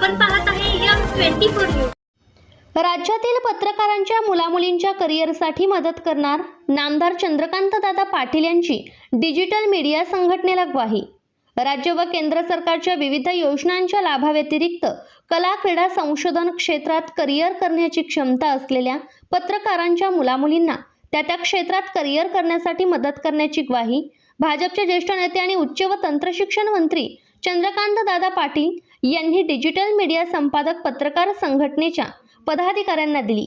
आपण पाहत आहे यम ट्वेंटी फोर न्यूज. राज्यातील पत्रकारांच्या मुलामुलींच्या करिअरसाठी मदत करणार नामदार चंद्रकांत दादा पाटील यांची डिजिटल मीडिया संघटनेला ग्वाही. राज्य व केंद्र सरकारच्या विविध योजनांच्या लाभाव्यतिरिक्त कला क्रीडा संशोधन क्षेत्रात करिअर करण्याची क्षमता असलेल्या पत्रकारांच्या मुलामुलींना त्या त्या क्षेत्रात करिअर करण्यासाठी मदत करण्याची ग्वाही. भाजपचे ज्येष्ठ नेते आणि उच्च व तंत्रशिक्षण मंत्री चंद्रकांत दादा पाटील यांनी डिजिटल मीडिया संपादक पत्रकार संघटनेच्या पदाधिकाऱ्यांना दिली.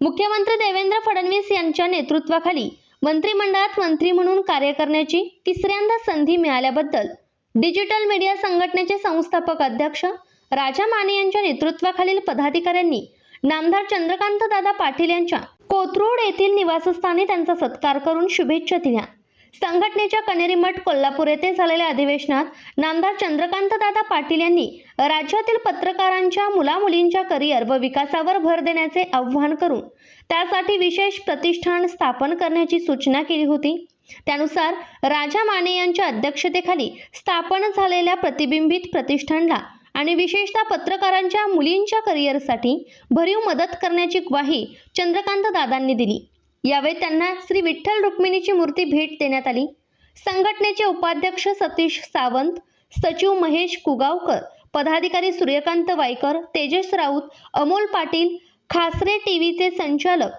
मुख्यमंत्री देवेंद्र फडणवीस यांच्या नेतृत्वाखाली मंत्रिमंडळात मंत्री म्हणून कार्य करण्याची तिसऱ्यांदा संधी मिळाल्याबद्दल डिजिटल मीडिया संघटनेचे संस्थापक अध्यक्ष राजा माने यांच्या नेतृत्वाखालील पदाधिकाऱ्यांनी नामदार चंद्रकांत दादा पाटील यांच्या कोथरूड येथील निवासस्थानी त्यांचा सत्कार करून शुभेच्छा दिल्या. संघटनेच्या कनेरी मठ कोल्हापूर येथे झालेल्या अधिवेशनात नामदार चंद्रकांत दादा पाटील यांनी राज्यातील पत्रकारांच्या मुलामुलींच्या करिअर व विकासावर भर देण्याचे आव्हान करून त्यासाठी विशेष प्रतिष्ठान स्थापन करण्याची सूचना केली होती. त्यानुसार राजा माने यांच्या अध्यक्षतेखाली स्थापन झालेल्या प्रतिबिंबित प्रतिष्ठानला आणि विशेषतः पत्रकारांच्या मुलींच्या करिअरसाठी भरीव मदत करण्याची ग्वाही चंद्रकांत दादांनी दिली. यावेळी त्यांना श्री विठ्ठल रुक्मिणीची मूर्ती भेट देण्यात आली. संघटनेचे उपाध्यक्ष सतीश सावंत सचिव महेश कुगावकर पदाधिकारी सूर्यकांत वायकर तेजस राऊत अमोल पाटील खासरे टीव्हीचे संचालक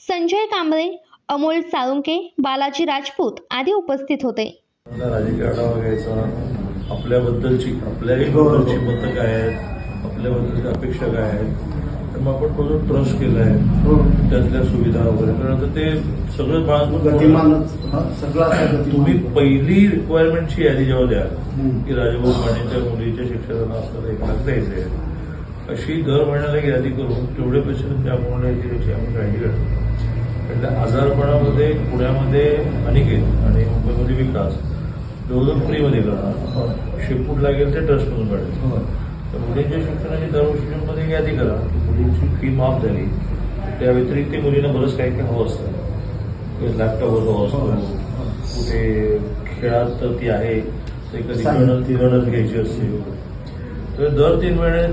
संजय कांबळे अमोल साळुंके बालाजी राजपूत आदी उपस्थित होते. आपल्याबद्दलची आपल्याही बद्दलची मतं काय आहेत आपल्याबद्दलच्या अपेक्षा काय आहेत मग आपण तो ट्रस्ट केला आहे त्यातल्या सुविधा वगैरे. आता ते सगळं हा, सगळं. तुम्ही पहिली रिक्वायरमेंटची यादी जेव्हा द्याल. की राजभाऊ मानेच्या मुलीच्या शिक्षणाला असताना एक लाख द्यायचे आहे अशी दर महिन्याला एक यादी करून तेवढे पैसे त्याप्रमाणे येतील याची आम्ही काळजी घेतो म्हणजे आजारपणामध्ये पुण्यामध्ये अनिकेत आणि मुंबईमध्ये विकास. दोघं फ्रीमध्ये करणार. शिपूट लागेल ते ट्रस्टमधून काढेल होय. तर मुलींच्या शिक्षणाची दरवर्षीमध्ये एक यादी करा. मुलींची फी माफ झाली त्या व्यतिरिक्त मुलींना बरंच काही काही हवं असतं. लॅपटॉप हवं असतो. कुठे खेळात ती आहे ते कधी घ्यायची असते. तर दर तीन महिन्याने